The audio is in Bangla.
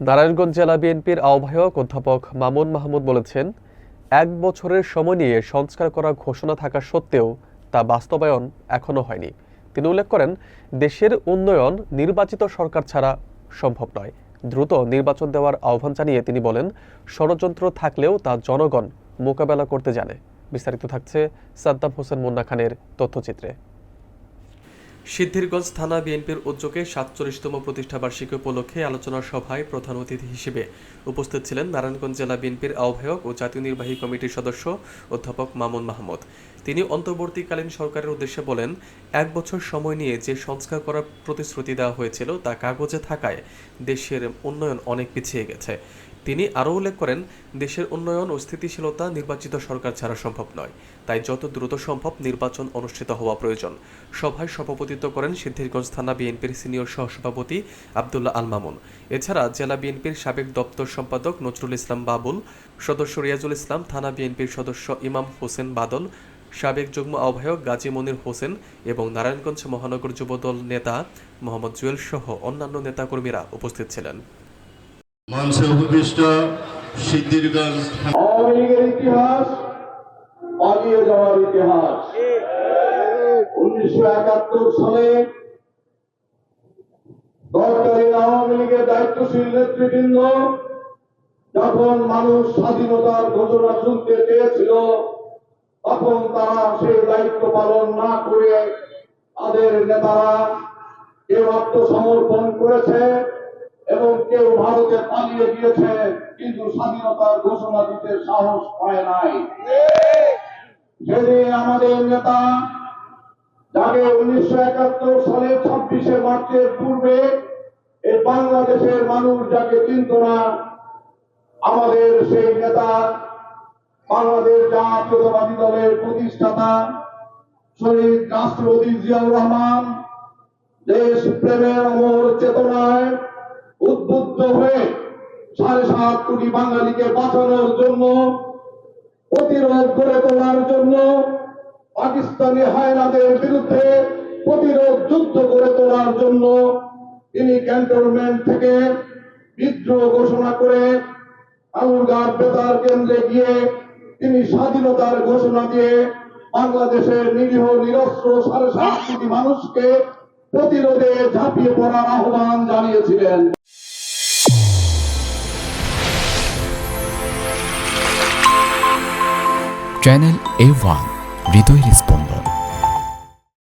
নারায়ণগঞ্জ জেলা বিএনপির আহ্বায়ক অধ্যাপক মামুন মাহমুদ বলেছেন, এক বছরের সময় নিয়ে সংস্কার করা ঘোষণা থাকা সত্ত্বেও তা বাস্তবায়ন এখনও হয়নি। তিনি উল্লেখ করেন, দেশের উন্নয়ন নির্বাচিত সরকার ছাড়া সম্ভব নয়। দ্রুত নির্বাচন দেওয়ার আহ্বান জানিয়ে তিনি বলেন, ষড়যন্ত্র থাকলেও তা জনগণ মোকাবেলা করতে জানে। বিস্তারিত থাকছে সাদ্দাম হোসেন মুন্না খানের তথ্যচিত্রে। সিদ্ধিরগঞ্জ থানা বিএনপির উদ্যোগে সাতচল্লিশতম প্রতিষ্ঠা বার্ষিকী উপলক্ষে আলোচনা সভায় প্রধান অতিথি হিসেবে উপস্থিত ছিলেন নারায়ণগঞ্জ জেলা বিএনপির আহ্বায়ক ও জাতীয় নির্বাহী কমিটির সদস্য অধ্যাপক মামুন মাহমুদ। তিনি অন্তর্বর্তীকালীন সরকারের উদ্দেশ্যে বলেন, এক বছর সময় নিয়ে যে সংস্কার করার প্রতিশ্রুতি দেওয়া হয়েছিল তা কাগজে থাকায় দেশের উন্নয়ন অনেক পিছিয়ে গেছে। তিনি আরও উল্লেখ করেন, দেশের উন্নয়ন ও স্থিতিশীলতা নির্বাচিত সরকার ছাড়া সম্ভব নয়, তাই যত দ্রুত সম্ভব নির্বাচন অনুষ্ঠিত হওয়া প্রয়োজন। সভায় সভাপতিত্ব করেন সিদ্ধিরগঞ্জ থানা বিএনপির সিনিয়র সহসভাপতি আবদুল্লাহ আল মামুন। এছাড়া জেলা বিএনপির সাবেক দপ্তর সম্পাদক নজরুল ইসলাম বাবুল, সদস্য রিয়াজুল ইসলাম, থানা বিএনপির সদস্য ইমাম হোসেন বাদল, সাবেক যুগ্ম আহ্বায়ক গাজী মনির হোসেন এবং নারায়ণগঞ্জ মহানগর যুবদল নেতা মোহাম্মদ জুয়েল সহ অন্যান্য নেতাকর্মীরা উপস্থিত ছিলেন। মঞ্চে উপবিষ্ট সিদ্ধিরগঞ্জ আওয়ামী লীগের ইতিহাস পালিয়ে যাওয়ার ইতিহাস। উনিশশো একাত্তর সালে তৎকালীন আওয়ামী লীগের দায়িত্বশীল নেতৃবৃন্দ যখন মানুষ স্বাধীনতার ঘোষণা শুনতে চেয়েছিল, তখন তারা সেই দায়িত্ব পালন না করে তাদের নেতারা কেউ আত্মসমর্পণ করেছে কেউ ভারতে পালিয়ে গিয়েছে, কিন্তু স্বাধীনতার ঘোষণা দিতে সাহস পায় নাই। সেদিন আমাদের নেতা যাকে উনিশশো একাত্তর সালে ছাব্বিশে মার্চের পূর্বে এই বাংলাদেশের মানুষ যাকে চিনত না। আমাদের সেই নেতা, বাংলাদেশ জাতীয়তাবাদী দলের প্রতিষ্ঠাতা শহীদ রাষ্ট্রপতি জিয়াউর রহমান দেশ প্রেমের অমর চেতনায় উদ্বুদ্ধ হয়ে সাড়ে সাত কোটি বাঙালিকে বাঁচানোর জন্য, প্রতিরোধ গড়ে তোলার জন্য পাকিস্তানি হায়নাদের বিরুদ্ধে প্রতিরোধ যুদ্ধ গড়ে তোলার জন্য তিনি ক্যান্টনমেন্ট থেকে বিদ্রোহ ঘোষণা করে আঙুরগাঁর বেতার কেন্দ্রে গিয়ে তিনি স্বাধীনতার ঘোষণা দিয়ে বাংলাদেশের নিরীহ, নিরস্ত্র সাড়ে সাত কোটি মানুষকে প্রতিরোধে ঝাঁপিয়ে পড়ার আহ্বান জানিয়েছিলেন। চ্যানেল এ ওয়ান হৃদয়ের স্পন্দন।